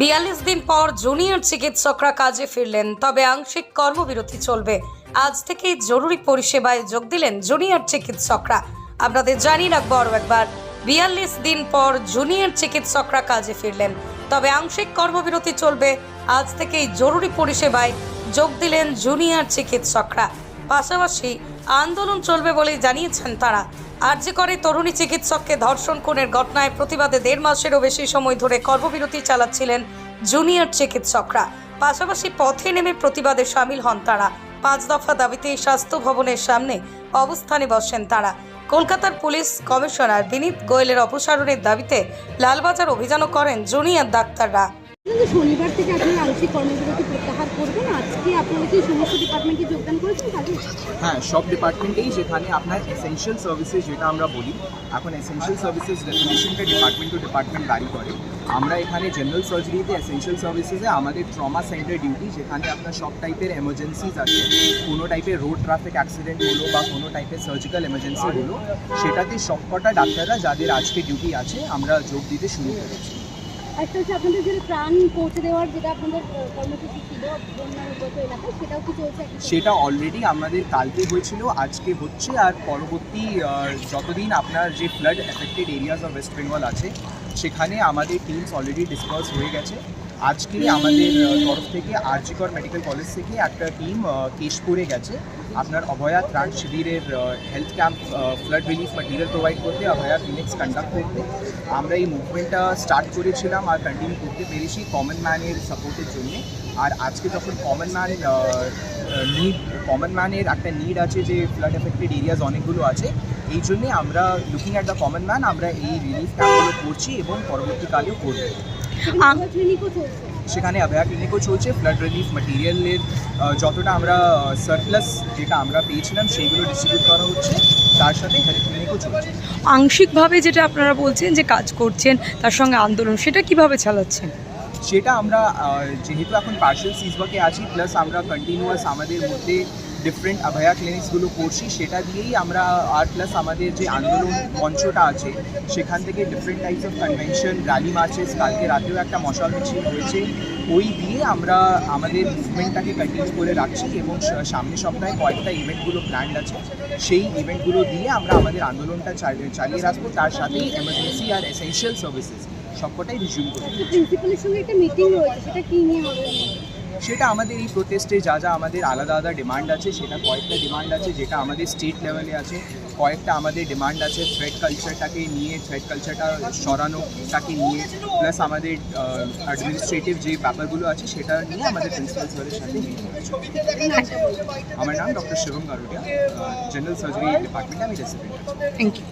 বিয়াল্লিশ দিন পর জুনিয়র চিকিৎসকরা কাজে ফিরলেন, তবে আংশিক কর্মবিরতি চলবে। আজ থেকেই জরুরি পরিষেবায় যোগ দিলেন জুনিয়র চিকিৎসকরা। আপনাদের জানিয়ে রাখব আরও একবার, বিয়াল্লিশ দিন পর জুনিয়র চিকিৎসকরা কাজে ফিরলেন, তবে আংশিক কর্মবিরতি চলবে। আজ থেকেই জরুরি পরিষেবায় যোগ দিলেন জুনিয়র চিকিৎসকরা। পাশাপাশি আন্দোলন চলবে বলেই জানিয়েছেন তারা। আর্জি করে তরুণী চিকিৎসককে ধর্ষণ খুনের ঘটনায় প্রতিবাদে দেড় মাসেরও বেশি সময় ধরে কর্মবিরতি চালাচ্ছিলেন জুনিয়র চিকিৎসকরা। পাশাপাশি পথে নেমে প্রতিবাদে সামিল হন তারা। পাঁচ দফা দাবিতে স্বাস্থ্য ভবনের সামনে অবস্থানে বসেন তারা। কলকাতার পুলিশ কমিশনার বিনীত গোয়েলের অপসারণের দাবিতে লালবাজার অভিযানও করেন জুনিয়র ডাক্তাররা। কিন্তু শনিবার থেকে আপনারা আংশিক কর্মবিরতি প্রত্যাহার করবেন। আজকে আপনারা কি সমস্ত ডিপার্টমেন্টে যোগদান করেছেন কাজে হ্যাঁ সব ডিপার্টমেন্টেই যেখানে আপনার এসেনশিয়াল সার্ভিসেস যেটা আমরা বলি, এখন এসেনশিয়াল সার্ভিসেস ডেফিনেশনটা ডিপার্টমেন্ট টু ডিপার্টমেন্ট ভ্যারি করে। আমরা এখানে জেনারেল সার্জারিতে এসেনশিয়াল সার্ভিসেসে আমাদের ট্রমা সেন্টার ডিউটি যেখানে আপনার সব টাইপের এমার্জেন্সিজ আছে। কোনো টাইপের রোড ট্রাফিক অ্যাক্সিডেন্ট হলো বা কোনো টাইপের সার্জিক্যাল এমার্জেন্সি হলো, সেটাতে সবকটা ডাক্তাররা যাদের আজকে ডিউটি আছে, আমরা যোগ দিতে শুরু করেছি। একটা হচ্ছে আপনাদের যে ত্রাণ পৌঁছে দেওয়ার যেটা আপনাদের কর্মসূচি ছিল সেটাও কি চলছে সেটা অলরেডি আমাদের কালকে হয়েছিল, আজকে হচ্ছে, আর পরবর্তী যতদিন আপনার যে flood affected areas of West Bengal আছে, সেখানে আমাদের টিমস অলরেডি ডিসকাস হয়ে গেছে। আজকে আমাদের তরফ থেকে আরজিকর মেডিকেল কলেজ থেকে একটা টিম কেশপুরে গেছে। আপনার অভয়া ত্রাণ শিবিরের health camp flood relief material provide করতে, অভয়া ক্লিনিক্স কন্ডাক্ট করতে। আমরা এই মুভমেন্টটা স্টার্ট করেছিলাম আর কন্টিনিউ করতে পেরেছি কমন ম্যানের সাপোর্টের জন্য। আর আজকে যখন কমন ম্যান নিড কমন ম্যানের একটা নিড আছে যে ফ্লাড এফেক্টেড এরিয়াজ অনেকগুলো আছে, এই জন্যে আমরা looking at the common man আমরা এই রিলিফ ক্যাম্পগুলো করছি এবং পরবর্তীকালেও করব। সেখানে অভয়া ক্লিনিকও চলছে ফ্লাড রিলিফ ম্যাটেরিয়ালের যতটা আমরা সারপ্লাস যেটা আমরা পেয়েছিলাম সেইগুলো ডিস্ট্রিবিউট করা হচ্ছে। তার সাথে হেলথ ক্লিনিকও চলছে। আংশিকভাবে যেটা আপনারা বলছেন যে কাজ করছেন তার সঙ্গে আন্দোলন সেটা কীভাবে চালাচ্ছেন? সেটা আমরা যেহেতু এখন পার্সেল সিজবাকে আছি প্লাস আমরা কন্টিনিউয়াস আমাদের মধ্যে ডিফারেন্ট অভয়া ক্লিনিক্সগুলো করছি, সেটা দিয়েই আমরা আর প্লাস আমাদের যে আন্দোলন মঞ্চটা আছে, সেখান থেকে different types of convention rally marches কালকে রাতেও একটা মশাল মিছিল হয়েছে, ওই দিয়ে আমরা আমাদের মুভমেন্টটাকে কন্টিনিউ করে রাখছি এবং সামনের সপ্তাহে কয়েকটা ইভেন্টগুলো প্ল্যান্ড আছে, সেই ইভেন্টগুলো দিয়ে আমরা আমাদের আন্দোলনটা চালিয়ে রাখব, তার সাথেই এমার্জেন্সি আর এসেনশিয়াল সার্ভিসেস সবকটাই রিজিউম করব। প্রিন্সিপালের সঙ্গে একটা মিটিং রয়েছে, সেটা কি নিয়ে হবে? সেটা আমাদের এই প্রোটেস্টে যা যা আমাদের আলাদা আলাদা ডিমান্ড আছে, সেটা কয়েকটা ডিমান্ড আছে যেটা আমাদের স্টেট লেভেলে আছে। কয়েকটা আমাদের ডিমান্ড আছে থ্রেড কালচারটাকে নিয়ে থ্রেড কালচারটা সরানোটাকে নিয়ে প্লাস আমাদের অ্যাডমিনিস্ট্রেটিভ যে ব্যাপারগুলো আছে সেটা নিয়ে আমাদের প্রিন্সিপাল স্যারের সাথে হয়েছে। আমার নাম doctor Shivam Garudia general surgery ডিপার্টমেন্টে আমি রেসিডেন্ট থ্যাংক ইউ